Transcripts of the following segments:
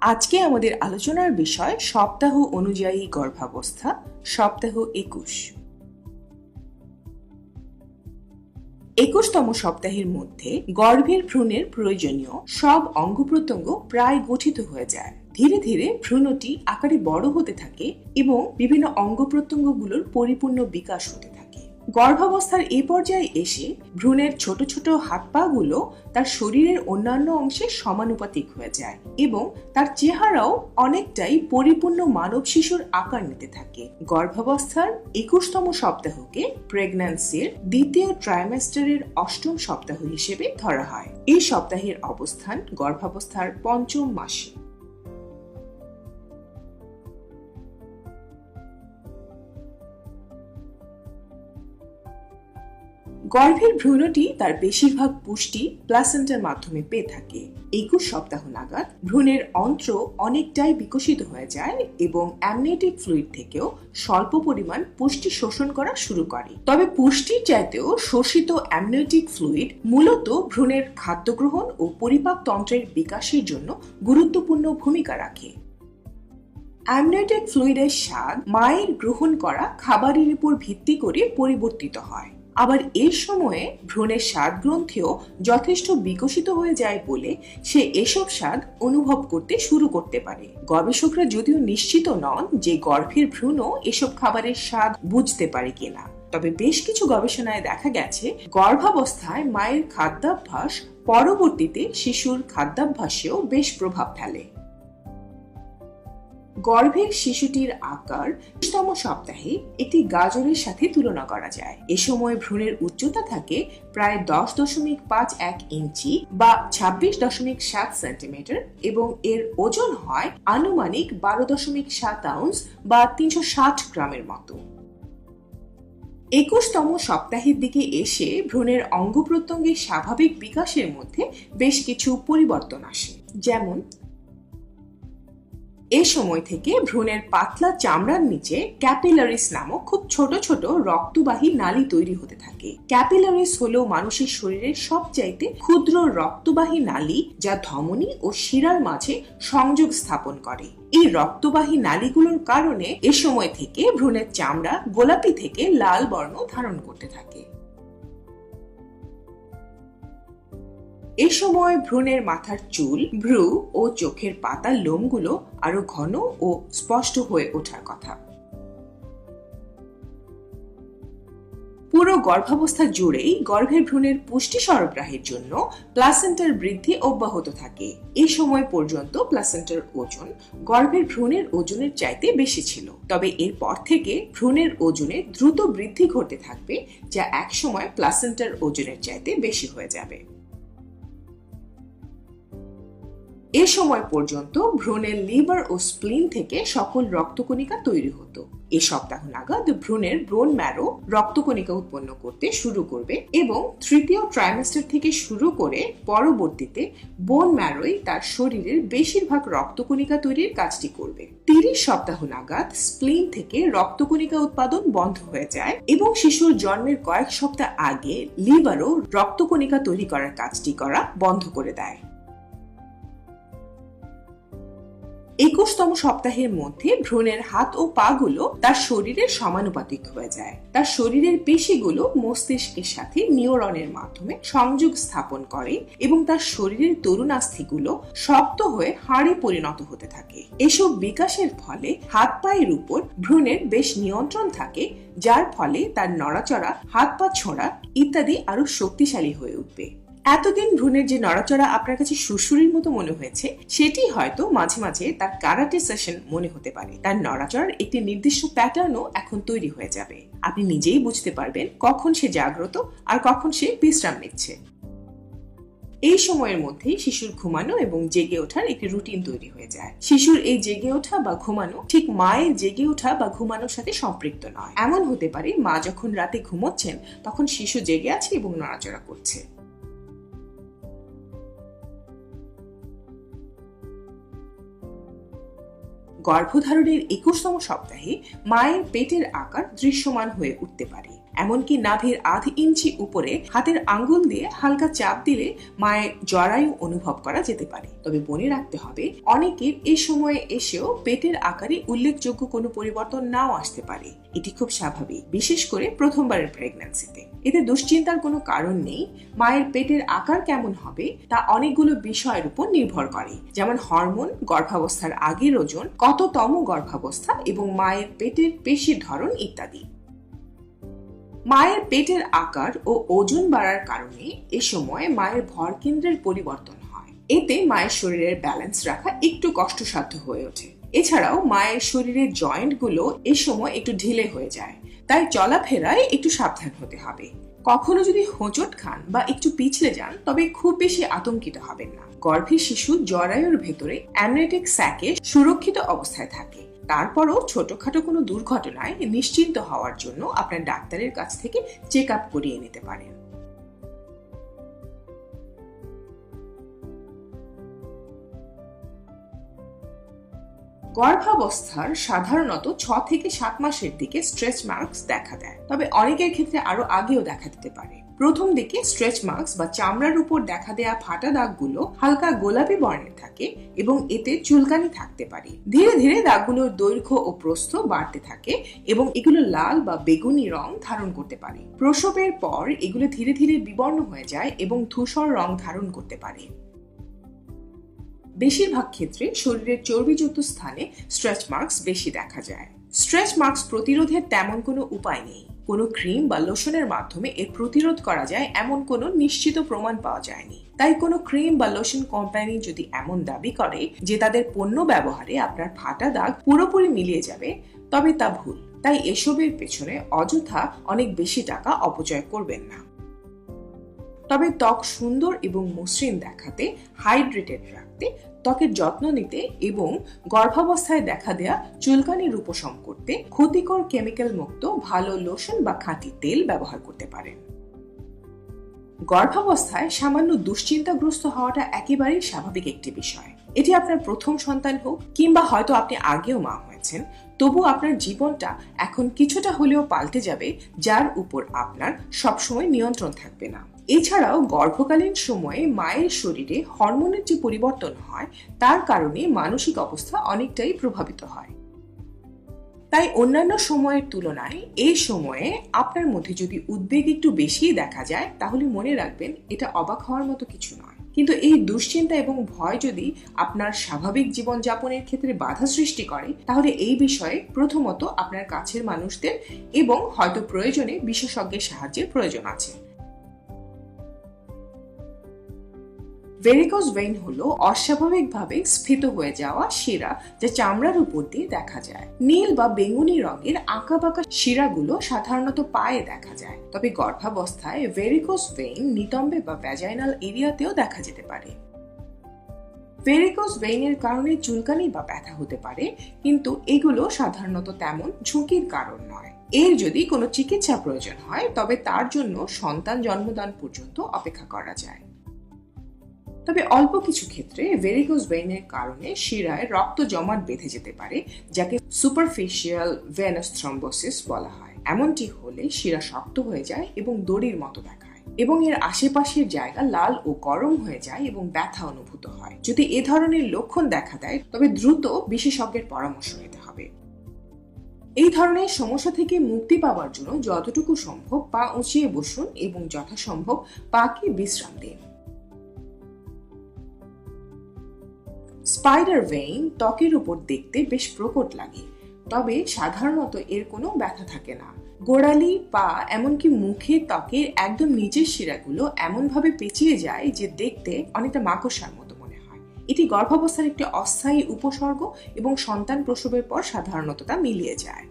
আজকে আমাদের আলোচনার বিষয় সপ্তাহ অনুযায়ী গর্ভাবস্থা, সপ্তাহ একুশ। একুশতম সপ্তাহের মধ্যে গর্ভের ভ্রূণের প্রয়োজনীয় সব অঙ্গ প্রত্যঙ্গ প্রায় গঠিত হয়ে যায়। ধীরে ধীরে ভ্রূণটি আকারে বড় হতে থাকে এবং বিভিন্ন অঙ্গ প্রত্যঙ্গগুলোর পরিপূর্ণ বিকাশ হতে থাকে। গর্ভাবস্থার এই পর্যায়ে এসে ভ্রূণের ছোট ছোট হাত পা গুলো তার শরীরের অন্যান্য অংশে সমানুপাতিক হয়ে যায় এবং তার চেহারাও অনেকটাই পরিপূর্ণ মানব শিশুর আকার নিতে থাকে। গর্ভাবস্থার একুশতম সপ্তাহকে প্রেগন্যান্সির দ্বিতীয় ট্রাইমেস্টারের অষ্টম সপ্তাহ হিসেবে ধরা হয়। এই সপ্তাহের অবস্থান গর্ভাবস্থার পঞ্চম মাসে। গর্ভের ভ্রূণটি তার বেশিরভাগ পুষ্টি প্লাসেন্টার মাধ্যমে পেয়ে থাকে। একুশ সপ্তাহ নাগাদ ভ্রূণের অন্ত্র অনেকটাই বিকশিত হয়ে যায় এবং অ্যামনেটিক ফ্লুইড থেকেও স্বল্প পরিমাণ পুষ্টি শোষণ করা শুরু করে। তবে পুষ্টির চাইতেও শোষিত অ্যামনেটিক ফ্লুইড মূলত ভ্রূণের খাদ্য গ্রহণ ও পরিপাক তন্ত্রের বিকাশের জন্য গুরুত্বপূর্ণ ভূমিকা রাখে। অ্যামনেটিক ফ্লুইডের স্বাদ মায়ের গ্রহণ করা খাবারের উপর ভিত্তি করে পরিবর্তিত হয়। আবার এই সময়ে ভ্রূণের স্বাদ গ্রন্থিও যথেষ্ট বিকশিত হয়ে যায় বলে সে এসব স্বাদ অনুভব করতে শুরু করতে পারে। গবেষকরা যদিও নিশ্চিত নন যে গর্ভের ভ্রূণও এসব খাবারের স্বাদ বুঝতে পারে কিনা। তবে বেশ কিছু গবেষণায় দেখা গেছে, গর্ভাবস্থায় মায়ের খাদ্যাভ্যাস পরবর্তীতে শিশুর খাদ্যাভ্যাসেও বেশ প্রভাব ফেলে। গর্ভের শিশুটির আকার বিশতম সপ্তাহে একটি গাজরের সাথে তুলনা করা যায়। এ সময় ভ্রূণের উচ্চতা থাকে প্রায় দশ দশমিক পাঁচ এক ইঞ্চি বা ছাব্বিশ দশমিক সাত সেন্টিমিটার এবং এর ওজন হয় আনুমানিক বারো দশমিক সাত আউন্স বা তিনশো ষাট গ্রামের মতো। একুশতম সপ্তাহের দিকে এসে ভ্রূণের অঙ্গ প্রত্যঙ্গের স্বাভাবিক বিকাশের মধ্যে বেশ কিছু পরিবর্তন আসে। যেমন এ সময় থেকে ভ্রূণের পাতলা চামড়ার নিচে ক্যাপিলারিস নামক খুব ছোট ছোট রক্তবাহী নালী তৈরি হতে থাকে। ক্যাপিলারিস হল মানুষের শরীরের সবচাইতে ক্ষুদ্র রক্তবাহী নালী যা ধমনী ও শিরার মাঝে সংযোগ স্থাপন করে। এই রক্তবাহী নালীগুলোর কারণে এ সময় থেকে ভ্রূণের চামড়া গোলাপি থেকে লাল বর্ণ ধারণ করতে থাকে। এ সময় ভ্রূণের মাথার চুল, ভ্রু ও চোখের পাতার লোমগুলো আরও ঘন ও স্পষ্ট হয়ে ওঠার কথা। পুরো গর্ভাবস্থা জুড়েই গর্ভের ভ্রূণের পুষ্টি সরবরাহের জন্য প্লাসেন্টার বৃদ্ধি অব্যাহত থাকে। এই সময় পর্যন্ত প্লাসেন্টার ওজন গর্ভের ভ্রূণের ওজনের চাইতে বেশি ছিল। তবে এরপর থেকে ভ্রূণের ওজনে দ্রুত বৃদ্ধি ঘটতে থাকবে, যা একসময় প্লাসেন্টার ওজনের চাইতে বেশি হয়ে যাবে। এ সময় পর্যন্ত ভ্রূণের লিভার ও স্প্লিন থেকে সকল রক্তকণিকা তৈরি হতো। এ সপ্তাহ নাগাদ ভ্রূণের ব্রোন ম্যারো রক্তকণিকা উৎপন্ন করতে শুরু করবে এবং তৃতীয় ট্রাইমেস্টার থেকে শুরু করে পরবর্তীতে বোন ম্যারোই তার শরীরের বেশিরভাগ রক্তকণিকা তৈরির কাজটি করবে। তিরিশ সপ্তাহ নাগাদ স্প্লিন থেকে রক্তকণিকা উৎপাদন বন্ধ হয়ে যায় এবং শিশুর জন্মের কয়েক সপ্তাহ আগে লিভারও রক্তকণিকা তৈরি করার কাজটি করা বন্ধ করে দেয়। একুশতম সপ্তাহের মধ্যে ভ্রূণের হাত ও পা গুলো তার শরীরের সমানুপাতিক হয়ে যায়। তার শরীরের পেশিগুলো মস্তিষ্কের সাথে নিউরনের মাধ্যমে সংযোগ স্থাপন করে এবং তার শরীরের তরুণাস্থিগুলো শক্ত হয়ে হাড়ে পরিণত হতে থাকে। এসব বিকাশের ফলে হাত পায়ের উপর ভ্রূণের বেশ নিয়ন্ত্রণ থাকে, যার ফলে তার নড়াচড়া, হাত পা ছোঁড়া ইত্যাদি আরও শক্তিশালী হয়ে উঠবে। এতদিন ভ্রূণের যে নড়াচড়া আপনার কাছে সুশুরির মতো মনে হয়েছে, সেটি হয়তো মাঝে মাঝে তার কারাটে সেশন মনে হতে পারে। তার নড়াচড়ার একটি নির্দিষ্ট প্যাটার্নও এখন তৈরি হয়ে যাবে। আপনি নিজেই বুঝতে পারবেন কখন সে জাগ্রত আর কখন সে বিশ্রাম নিচ্ছে। এই সময়ের মধ্যেই শিশুর ঘুমানো এবং জেগে ওঠার একটি রুটিন তৈরি হয়ে যায়। শিশুর এই জেগে ওঠা বা ঘুমানো ঠিক মায়ের জেগে ওঠা বা ঘুমানোর সাথে সম্পৃক্ত নয়। এমন হতে পারে মা যখন রাতে ঘুমোচ্ছেন, তখন শিশু জেগে আছে এবং নড়াচড়া করছে। গর্ভধারণের একুশতম সপ্তাহে মায়ের পেটের আকার দৃশ্যমান হয়ে উঠতে পারে। এমনকি নাভির আধ ইঞ্চি উপরে হাতের আঙ্গুল দিয়ে হালকা চাপ দিলে মায়ের জরায়ু অনুভব করা যেতে পারে। তবে মনে রাখতে হবে, অনেকের এই সময়ে এসেও পেটের আকারে উল্লেখযোগ্য কোনো পরিবর্তন নাও আসতে পারে। এটি খুব স্বাভাবিক, বিশেষ করে প্রথমবারের প্রেগন্যান্সিতে এতে দুশ্চিন্তার কোনো কারণ নেই, মায়ের পেটের আকার কেমন হবে তা অনেকগুলো বিষয়ের উপর নির্ভর করে। যেমন হরমোন, গর্ভাবস্থার আগের ওজন, কততম গর্ভাবস্থা এবং মায়ের পেটের পেশির ধরন ইত্যাদি। মায়ের পেটের আকার ও ওজন বাড়ার কারণে এ সময় মায়ের ভর কেন্দ্রের পরিবর্তন হয়। এতে মায়ের শরীরের ব্যালেন্স রাখা একটু কষ্টসাধ্য হয়ে ওঠে। এছাড়াও মায়ের শরীরের জয়েন্টগুলো এ সময় একটু ঢিলে হয়ে যায়। তাই চলাফেরায় একটু সাবধান হতে হবে। কখনো যদি হোঁচট খান বা একটু পিছলে যান, তবে খুব বেশি আতঙ্কিত হবেন না। গর্ভে শিশু জরায়ুর ভেতরে অ্যামনেটিক স্যাকে সুরক্ষিত অবস্থায় থাকে। তারপরও ছোটখাটো কোনো দুর্ঘটনায় নিশ্চিন্ত হওয়ার জন্য আপনার ডাক্তারের কাছ থেকে চেক আপ করিয়ে নিতে পারেন। গর্ভাবস্থার সাধারণত ছ থেকে সাত মাসের দিকে স্ট্রেচ মার্কস দেখা দেয়, তবে অনেকের ক্ষেত্রে আরও আগেও দেখা দিতে পারে। প্রথম দিকে স্ট্রেচ মার্কস বা চামড়ার উপর দেখা দেয়া ফাটা দাগগুলো হালকা গোলাপি বর্ণের থাকে এবং এতে চুলকানি থাকতে পারে। ধীরে ধীরে দাগগুলোর দৈর্ঘ্য ও প্রস্থ বাড়তে থাকে এবং এগুলো লাল বা বেগুনি রং ধারণ করতে পারে। প্রসবের পর এগুলো ধীরে ধীরে বিবর্ণ হয়ে যায় এবং ধূসর রং ধারণ করতে পারে। বেশিরভাগ ক্ষেত্রে শরীরের চর্বিযুক্ত স্থানে স্ট্রেচ মার্কস বেশি দেখা যায়। স্ট্রেচ মার্কস প্রতিরোধের তেমন কোনো উপায় নেই। কোনো ক্রিম বা লোশনের মাধ্যমে এর প্রতিরোধ করা যায়, এমন কোনো নিশ্চিত প্রমাণ পাওয়া যায়নি। তাই কোনো ক্রিম বা লোশন কোম্পানি যদি এমন দাবি করে যে তাদের পণ্য ব্যবহারে আপনার ফাটা দাগ পুরোপুরি মিলিয়ে যাবে, তবে তা ভুল। তাই এসবের পেছনে অযথা অনেক বেশি টাকা অপচয় করবেন না। তবে ত্বক সুন্দর এবং মসৃণ দেখাতে হাইড্রেটেড রাখতে ত্বকের যত্ন নিতে এবং গর্ভাবস্থায় দেখা দেয়া চুলকানির উপশম করতে ক্ষতিকর কেমিক্যাল মুক্ত ভালো লোশন বা খাঁটি তেল ব্যবহার করতে পারেন। গর্ভাবস্থায় সামান্য দুশ্চিন্তাগ্রস্ত হওয়াটা একেবারেই স্বাভাবিক একটি বিষয়। এটি আপনার প্রথম সন্তান হোক কিংবা হয়তো আপনি আগেও মা হয়েছেন, তবু আপনার জীবনটা এখন কিছুটা হলেও পাল্টে যাবে, যার উপর আপনার সবসময় নিয়ন্ত্রণ থাকবে না। এছাড়াও গর্ভকালীন সময়ে মায়ের শরীরে হরমোনের যে পরিবর্তন হয়, তার কারণে মানসিক অবস্থা অনেকটাই প্রভাবিত হয়। তাই অন্যান্য সময়ের তুলনায় এই সময়ে আপনার মধ্যে যদি উদ্বেগ একটু বেশি দেখা যায়, তাহলে মনে রাখবেন এটা অবাক হওয়ার মতো কিছু নয়। কিন্তু এই দুশ্চিন্তা এবং ভয় যদি আপনার স্বাভাবিক জীবনযাপনের ক্ষেত্রে বাধা সৃষ্টি করে, তাহলে এই বিষয়ে প্রথমত আপনার কাছের মানুষদের এবং হয়তো প্রয়োজনে বিশেষজ্ঞের সাহায্যের প্রয়োজন আছে। ভেরিকোজ ভেইন হলো অস্বাভাবিকভাবে স্ফীত হয়ে যাওয়া শিরা যা চামড়ার উপর দিয়ে দেখা যায়। নীল বা বেগুনি রঙের আঁকা বাঁকা শিরাগুলো সাধারণত পায়ে দেখা যায়। তবে গর্ভাবস্থায় ভেরিকোজ ভেইন নিতম্বে বা ভ্যাজাইনাল এরিয়াতেও দেখা যেতে পারে। ভেরিকোজ ভেইনের কারণে চুলকানি বা ব্যথা হতে পারে, কিন্তু এগুলো সাধারণত তেমন ঝুঁকির কারণ নয়। এর যদি কোনো চিকিৎসা প্রয়োজন হয়, তবে তার জন্য সন্তান জন্মদান পর্যন্ত অপেক্ষা করা যায়। তবে অল্প কিছু ক্ষেত্রে ভেরিকোজ ভেইনের কারণে শিরায় রক্ত জমাট বেঁধে যেতে পারে, যাকে সুপারফিশিয়াল ভেনাস থ্রম্বোসিস বলা হয়। এমনটি হলে শিরা শক্ত হয়ে যায় এবং দড়ির মতো দেখায়। এবং এর আশেপাশের জায়গা লাল ও গরম হয়ে যায় এবং ব্যথা অনুভূত হয়। যদি এ ধরনের লক্ষণ দেখা দেয়, তবে দ্রুত বিশেষজ্ঞের পরামর্শ নিতে হবে। এই ধরনের সমস্যা থেকে মুক্তি পাওয়ার জন্য যতটুকু সম্ভব পা উঁচিয়ে বসুন এবং যথাসম্ভব পাকে বিশ্রাম দিন। স্পাইডার ভেইন ত্বকের উপর দেখতে বেশ প্রকট লাগে, তবে সাধারণত এর কোনো ব্যথা থাকে না। গোড়ালি পা এমনকি মুখে ত্বকের একদম নিচের শিরাগুলো এমনভাবে পেঁচিয়ে যায় যে দেখতে অনেকটা মাকড়সার মতো মনে হয়। এটি গর্ভাবস্থার একটি অস্থায়ী উপসর্গ এবং সন্তান প্রসবের পর সাধারণত তা মিলিয়ে যায়।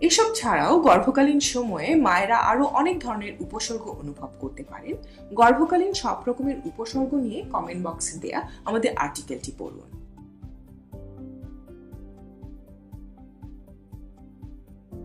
এসব ছাড়াও গর্ভকালীন সময়ে মায়েরা আরও অনেক ধরনের উপসর্গ অনুভব করতে পারেন। গর্ভকালীন সব রকমের উপসর্গ নিয়ে কমেন্ট বক্সে দেয়া আমাদের আর্টিকেলটি পড়ুন।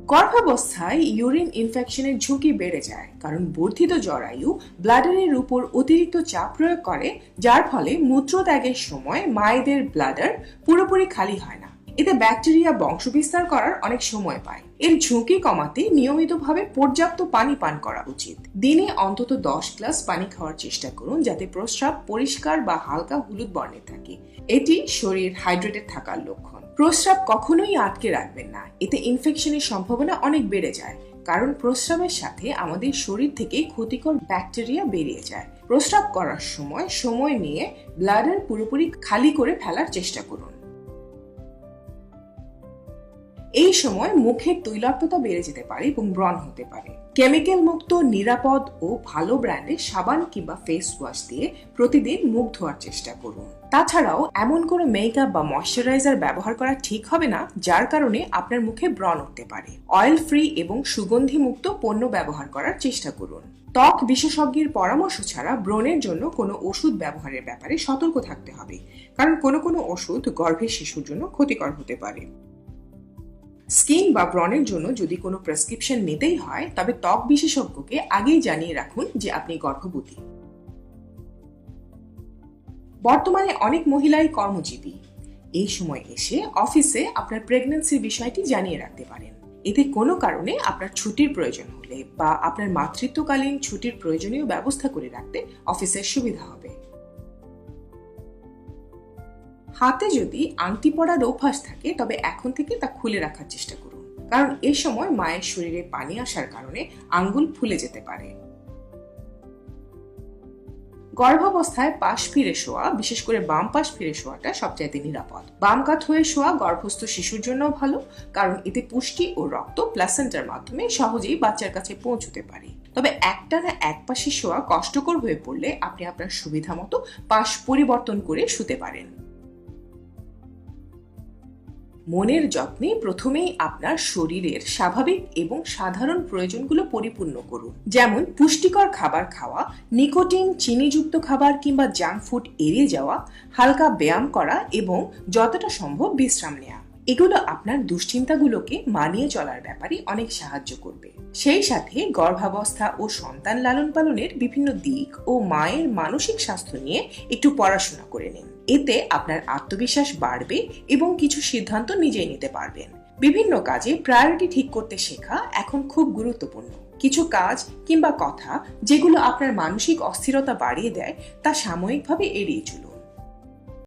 গর্ভাবস্থায় ইউরিন ইনফেকশনের ঝুঁকি বেড়ে যায় কারণ বর্ধিত জরায়ু ব্লাডারের উপর অতিরিক্ত চাপ প্রয়োগ করে, যার ফলে মূত্রত্যাগের সময় মায়েদের ব্লাডার পুরোপুরি খালি হয় না। এতে ব্যাকটেরিয়া বংশবিস্তার করার অনেক সময় পায়। এর ঝুঁকি কমাতে নিয়মিতভাবে পর্যাপ্ত পানি পান করা উচিত। দিনে অন্তত দশ গ্লাস পানি খাওয়ার চেষ্টা করুন যাতে প্রস্রাব পরিষ্কার বা হালকা হলুদ বর্ণে থাকে। এটি শরীর হাইড্রেটেড থাকার লক্ষণ। প্রস্রাব কখনোই আটকে রাখবেন না। এতে ইনফেকশনের সম্ভাবনা অনেক বেড়ে যায়। কারণ প্রস্রাবের সাথে আমাদের শরীর থেকে ক্ষতিকর ব্যাকটেরিয়া বেরিয়ে যায়। প্রস্রাব করার সময় সময় নিয়ে ব্লাডার পুরোপুরি খালি করে ফেলার চেষ্টা করুন। এই সময় মুখের তৈলাক্ততা বেড়ে যেতে পারে এবং ব্রণ হতে পারে। কেমিক্যাল মুক্ত, নিরাপদ ও ভালো ব্র্যান্ডের সাবান কিংবা ফেস ওয়াশ দিয়ে প্রতিদিন মুখ ধোয়ার চেষ্টা করুন। তাছাড়াও এমন কোনো মেকআপ বা ময়শ্চারাইজার ব্যবহার করা ঠিক হবে না, যার কারণে আপনার মুখে ব্রণ উঠতে পারে। অয়েল ফ্রি এবং সুগন্ধি মুক্ত পণ্য ব্যবহার করার চেষ্টা করুন। ত্বক বিশেষজ্ঞের পরামর্শ ছাড়া ব্রণের জন্য কোনো ওষুধ ব্যবহারের ব্যাপারে সতর্ক থাকতে হবে, কারণ কোনো কোনো ওষুধ গর্ভের শিশুর জন্য ক্ষতিকর হতে পারে। স্কিন বা ব্রণের জন্য যদি কোনো প্রেসক্রিপশন নিতেই হয়, তবে ত্বক বিশেষজ্ঞকে আগেই জানিয়ে রাখুন যে আপনি গর্ভবতী। বর্তমানে অনেক মহিলাই কর্মজীবী। এই সময় এসে অফিসে আপনার প্রেগন্যান্সির বিষয়টি জানিয়ে রাখতে পারেন। এতে কোনো কারণে আপনার ছুটির প্রয়োজন হলে বা আপনার মাতৃত্বকালীন ছুটির প্রয়োজনীয় ব্যবস্থা করে রাখতে অফিসের সুবিধা হবে। হাতে যদি আংটি পরার অভ্যাস থাকে, তবে এখন থেকে তা খুলে রাখার চেষ্টা করুন। কারণ এ সময় মায়ের শরীরে পানি আসার কারণে আঙ্গুল ফুলে যেতে পারে। গর্ভাবস্থায় পাশ ফিরে শোয়া, বিশেষ করে বাম পাশ ফিরে শোয়াটা সবচাইতে নিরাপদ। বাম কাত হয়ে শোয়া গর্ভস্থ শিশুর জন্য ভালো, কারণ এতে পুষ্টি ও রক্ত প্লাসেন্টার মাধ্যমে সহজেই বাচ্চার কাছে পৌঁছতে পারে। তবে একটা না এক পাশে শোয়া কষ্টকর হয়ে পড়লে আপনি আপনার সুবিধা মতো পাশ পরিবর্তন করে শুতে পারেন। মনের যত্নে প্রথমেই আপনার শরীরের স্বাভাবিক এবং সাধারণ প্রয়োজনগুলো পরিপূর্ণ করুন। যেমন পুষ্টিকর খাবার খাওয়া, নিকোটিন, চিনিযুক্ত খাবার কিংবা জাঙ্ক ফুড এড়িয়ে যাওয়া, হালকা ব্যায়াম করা এবং যতটা সম্ভব বিশ্রাম নেওয়া এগুলো আপনার দুশ্চিন্তাগুলোকে মানিয়ে চলার ব্যাপারে অনেক সাহায্য করবে। সেই সাথে গর্ভাবস্থা ও সন্তান লালন পালনের বিভিন্ন দিক ও মায়ের মানসিক স্বাস্থ্য নিয়ে একটু পড়াশোনা করে নিন। এতে আপনার আত্মবিশ্বাস বাড়বে এবং কিছু সিদ্ধান্ত নিজেই নিতে পারবেন। বিভিন্ন কাজে প্রায়োরিটি ঠিক করতে শেখা এখন খুব গুরুত্বপূর্ণ। কিছু কাজ কিংবা কথা যেগুলো আপনার মানসিক অস্থিরতা বাড়িয়ে দেয় তা সাময়িকভাবে এড়িয়ে চলুন।